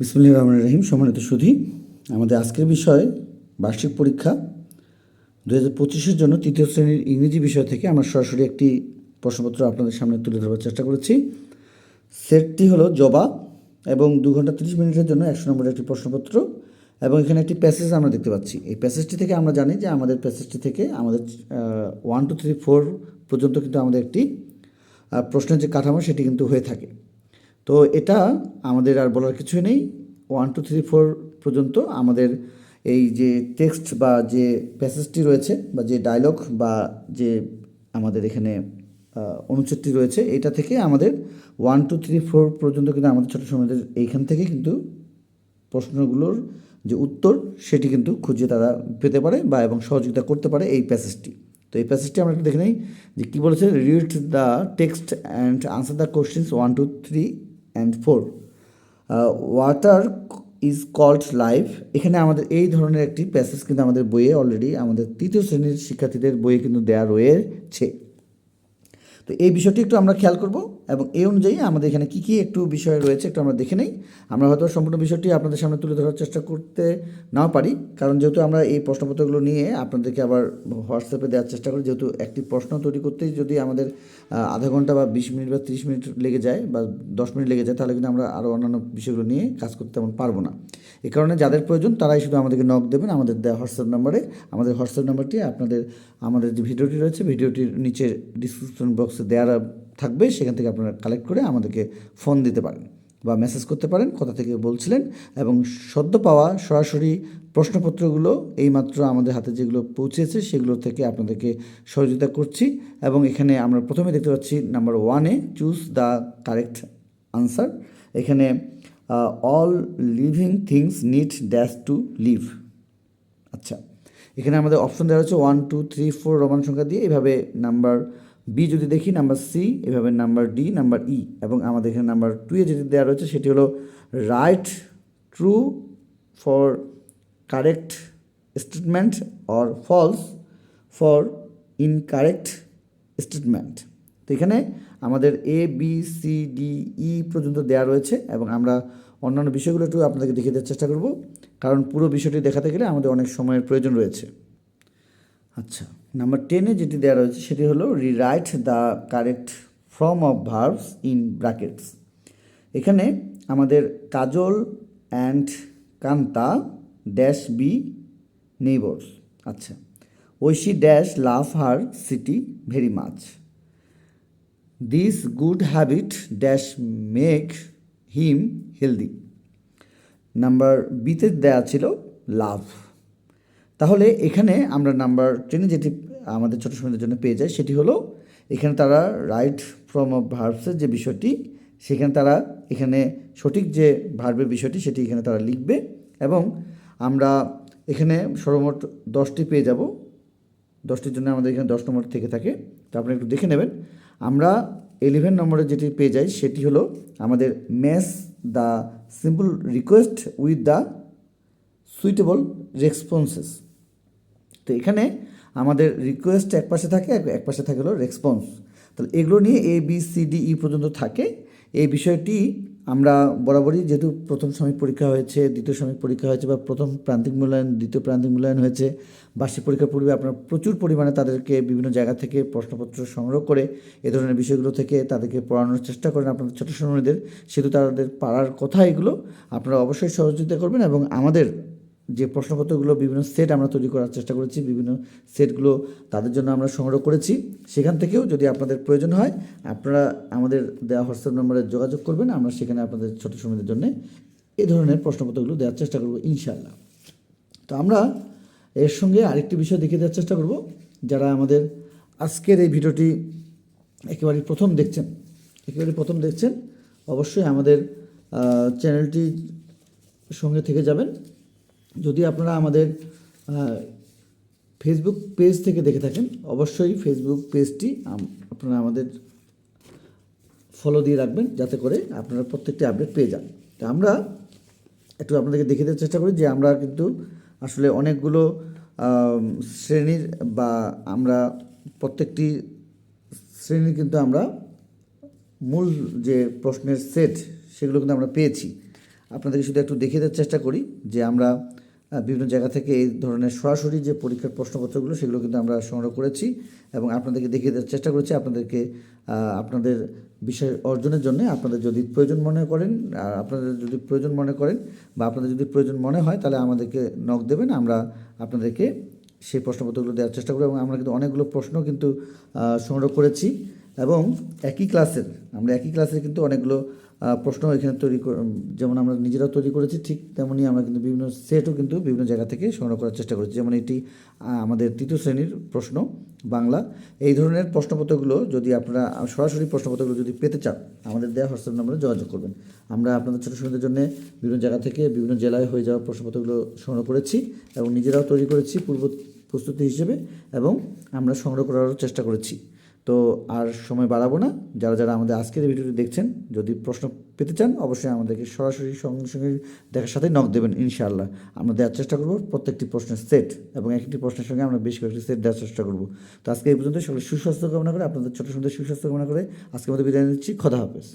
বিসমুল্লাহ রহমান রহিম, সম্মানিত সুধী, আমাদের আজকের বিষয় বার্ষিক পরীক্ষা। দু হাজার পঁচিশের জন্য তৃতীয় শ্রেণির ইংরেজি বিষয় থেকে আমরা সরাসরি একটি প্রশ্নপত্র আপনাদের সামনে তুলে ধরবার চেষ্টা করেছি। সেটটি হলো জবা এবং দু ঘণ্টা তিরিশ মিনিটের জন্য একশো নম্বরের একটি প্রশ্নপত্র এবং এখানে একটি প্যাসেজ আমরা দেখতে পাচ্ছি। এই প্যাসেজটি থেকে আমরা জানি যে আমাদের প্যাসেজটি থেকে আমাদের ওয়ান টু থ্রি ফোর পর্যন্ত কিন্তু আমাদের একটি প্রশ্নের যে কাঠামো সেটি কিন্তু হয়ে থাকে। তো এটা আমাদের আর বলার কিছুই নেই। ওয়ান টু থ্রি ফোর পর্যন্ত আমাদের এই যে টেক্সট বা যে প্যাসেজটি রয়েছে বা যে ডায়লগ বা যে আমাদের এখানে অনুচ্ছেদটি রয়েছে, এটা থেকে আমাদের ওয়ান টু থ্রি ফোর পর্যন্ত কিন্তু আমাদের ছোটো সময়দের এইখান থেকে কিন্তু প্রশ্নগুলোর যে উত্তর, সেটি কিন্তু খুঁজে তারা পেতে পারে বা এবং সহযোগিতা করতে পারে এই প্যাসেজটি তো এই প্যাসেজটি আমরা একটু দেখে নিই যে কী বলেছে read the text and answer the questions one two three and four water is called life এখানে আমাদের এই ধরনের একটি প্যাসেজ কিন্তু আমাদের বইয়ে অলরেডি আমাদের তৃতীয় শ্রেণির শিক্ষার্থীদের বইয়ে কিন্তু দেওয়া রয়েছে। তো এই বিষয়টি একটু আমরা খেয়াল করব। এবং এই অনুযায়ী আমাদের এখানে কী কী একটু বিষয় রয়েছে একটু আমরা দেখে নেই। আমরা হয়তো সম্পূর্ণ বিষয়টি আপনাদের সামনে তুলে ধরার চেষ্টা করতে নাও পারি। কারণ যেহেতু আমরা এই প্রশ্নপত্রগুলো নিয়ে আপনাদেরকে আবার হোয়াটসঅ্যাপে দেওয়ার চেষ্টা করি, যেহেতু একটি প্রশ্ন তৈরি করতেই যদি আমাদের আধা ঘণ্টা বা বিশ মিনিট বা তিরিশ মিনিট লেগে যায় বা দশ মিনিট লেগে যায়, তাহলে কিন্তু আমরা আরও অন্যান্য বিষয়গুলো নিয়ে কাজ করতে তেমন পারব না। এ কারণে যাদের প্রয়োজন তারাই শুধু আমাদেরকে নক দেবেন, আমাদের দেওয়া হোয়াটসঅ্যাপ নাম্বারে। আমাদের হোয়াটসঅ্যাপ নাম্বারটি আপনাদের, আমাদের যে ভিডিওটি রয়েছে, ভিডিওটির নিচে ডিসক্রিপশন বক্সে দেওয়া থাকবে, সেখান থেকে আপনারা কালেক্ট করে আমাদেরকে ফোন দিতে পারেন বা মেসেজ করতে পারেন, কোথা থেকে বলছিলেন এবং সদ্য পাওয়া সরাসরি প্রশ্নপত্রগুলো এইমাত্র আমাদের হাতে যেগুলো পৌঁছেছে, সেগুলো থেকে আপনাদেরকে সহযোগিতা করছি এবং এখানে আমরা প্রথমে দেখতে পাচ্ছি নাম্বার ওয়ানে চুজ দ্য কারেক্ট আনসার এখানে all living things need dash to live আচ্ছা এখানে আমাদের অপশন দেওয়া হচ্ছে one two three four Roman সংখ্যা দিয়ে, এভাবে নাম্বার বি যদি দেখি নাম্বার সি এভাবে নাম্বার ডি নাম্বার ই এবং আমাদের এখানে নাম্বার টুয়ে যেটি দেওয়া রয়েছে, সেটি হলো right true for correct statement or false for incorrect statement তো এখানে আমাদের A B C D E পর্যন্ত দেওয়া রয়েছে, এবং আমরা অন্যান্য বিষয়গুলো একটু আপনাদেরকে দেখিয়ে দেওয়ার চেষ্টা করব, কারণ পুরো বিষয়টি দেখাতে গেলে আমাদের অনেক সময়ের প্রয়োজন রয়েছে। আচ্ছা। নাম্বার টেনে যেটি দেওয়া রয়েছে সেটি হলো rewrite the correct form of verbs in brackets এখানে আমাদের Kajal and Kanta dash be neighbours আচ্ছা Oishi dash love her city very much this good habit dash make him healthy number বিতে দেওয়া ছিল লাভ তাহলে এখানে আমরা নাম্বার টেনে যেটি আমাদের ছোটো সময়ের জন্য পেয়ে যায়, সেটি হলো এখানে তারা রাইট ফ্রম ভার্বসের যে বিষয়টি, সেখানে তারা এখানে সঠিক যে ভার্বের বিষয়টি, সেটি এখানে তারা লিখবে এবং আমরা এখানে সর্বমোট দশটি পেয়ে যাব। দশটির জন্য আমাদের এখানে দশ নম্বর থেকে থাকে। তো আপনি একটু দেখে নেবেন। আমরা ইলেভেন নম্বরে যেটি পেয়ে যাই, সেটি হলো আমাদের match the simple request with the suitable responses তো এখানে আমাদের রিকোয়েস্ট এক পাশে থাকে, এক- পাশে থাকে হলো রেসপন্স তাহলে এগুলো নিয়ে A B C D E পর্যন্ত থাকে। এই বিষয়টি আমরা বরাবরই যেহেতু প্রথম সাময়িক পরীক্ষা হয়েছে, দ্বিতীয় সাময়িক পরীক্ষা হয়েছে বা প্রথম প্রান্তিক মূল্যায়ন, দ্বিতীয় প্রান্তিক মূল্যায়ন হয়েছে, বার্ষিক পরীক্ষার পূর্বে আপনারা প্রচুর পরিমাণে তাদেরকে বিভিন্ন জায়গা থেকে প্রশ্নপত্র সংগ্রহ করে এ ধরনের বিষয়গুলো থেকে তাদেরকে পড়ানোর চেষ্টা করেন আপনাদের ছোটো সময়দের সেহেতু তাদের পাড়ার কথা এগুলো আপনারা অবশ্যই সহযোগিতা করবেন এবং আমাদের যে প্রশ্নপত্রগুলো বিভিন্ন সেট আমরা তৈরি করার চেষ্টা করেছি, বিভিন্ন সেটগুলো তাদের জন্য আমরা সংগ্রহ করেছি। সেখান থেকেও যদি আপনাদের প্রয়োজন হয়, আপনারা আমাদের দেওয়া হোয়াটসঅ্যাপ নম্বরে যোগাযোগ করবেন। আমরা সেখানে আপনাদের ছোট সময়দের জন্য এ ধরনের প্রশ্নপত্রগুলো দেওয়ার চেষ্টা করব, ইনশাআল্লাহ। তো আমরা এর সঙ্গে আরেকটি বিষয় দেখিয়ে দেওয়ার চেষ্টা করব। যারা আমাদের আজকের এই ভিডিওটি একেবারে প্রথম দেখছেন একেবারে প্রথম দেখছেন, অবশ্যই আমাদের চ্যানেলটি সঙ্গে থেকে যাবেন। যদি আপনারা আমাদের ফেসবুক পেজ থেকে দেখে থাকেন, অবশ্যই ফেসবুক পেজটি আপনারা আমাদের ফলো দিয়ে রাখবেন, যাতে করে আপনারা প্রত্যেকটি আপডেট পেয়ে যান। তো আমরা একটু আপনাদেরকে দেখিয়ে দেওয়ার চেষ্টা করি যে আমরা কিন্তু আসলে অনেকগুলো শ্রেণির বা আমরা প্রত্যেকটি শ্রেণির কিন্তু আমরা মূল যে প্রশ্নের সেট সেগুলো কিন্তু আমরা পেয়েছি। আপনাদেরকে শুধু একটু দেখিয়ে দেওয়ার চেষ্টা করি যে আমরা বিভিন্ন জায়গা থেকে এই ধরনের সরাসরি যে পরীক্ষার প্রশ্নপত্রগুলো, সেগুলো কিন্তু আমরা সংগ্রহ করেছি এবং আপনাদেরকে দেখিয়ে দেওয়ার চেষ্টা করেছি। আপনাদেরকে আপনাদের বিষয় অর্জনের জন্য আপনাদের যদি প্রয়োজন মনে করেন, আর আপনাদের যদি প্রয়োজন মনে করেন বা আপনাদের যদি প্রয়োজন মনে হয়, তাহলে আমাদেরকে নক দেবেন। আমরা আপনাদেরকে সেই প্রশ্নপত্রগুলো দেওয়ার চেষ্টা করব এবং আমরা কিন্তু অনেকগুলো প্রশ্ন কিন্তু সংগ্রহ করেছি। এবং একই ক্লাসের আমরা একই ক্লাসের কিন্তু অনেকগুলো প্রশ্ন এখানে তৈরি যেমন আমরা নিজেরাও তৈরি করেছি, ঠিক তেমনই আমরা কিন্তু বিভিন্ন সেটও কিন্তু বিভিন্ন জায়গা থেকে সংগ্রহ করার চেষ্টা করেছি। যেমন এটি আমাদের তৃতীয় শ্রেণির প্রশ্ন, বাংলা। এই ধরনের প্রশ্নপত্রগুলো যদি আপনারা সরাসরি প্রশ্নপত্রগুলো যদি পেতে চান, আমাদের দেওয়া হোয়াটসঅ্যাপ নম্বরে যোগাযোগ করবেন। আমরা আপনাদের ছোটো ছোটোদের জন্য বিভিন্ন জায়গা থেকে বিভিন্ন জেলায় হয়ে যাওয়া প্রশ্নপত্রগুলো সংগ্রহ করেছি এবং নিজেরাও তৈরি করেছি পূর্ব প্রস্তুতি হিসেবে এবং আমরা সংগ্রহ করারও চেষ্টা করেছি। তো আর সময় বাড়াবো না। যারা যারা আমাদের আজকের ভিডিওটি দেখছেন, যদি প্রশ্ন পেতে চান, অবশ্যই আমাদেরকে সরাসরি সঙ্গে সঙ্গে দেখার সাথে নক দেবেন, ইনশাআল্লাহ। আমরা দেওয়ার চেষ্টা করব, প্রত্যেকটি প্রশ্নের সেট এবং একটি প্রশ্নের সঙ্গে আমরা বেশ কয়েকটি সেট দেওয়ার চেষ্টা করব। তো আজকে এই পর্যন্ত সকলে সুস্বাস্থ্য কামনা করে, আপনাদের ছোটো সুন্দর সুস্বাস্থ্য কামনা করে আজকে আমাদের বিদায় নিচ্ছি। খোদা হাফেজ।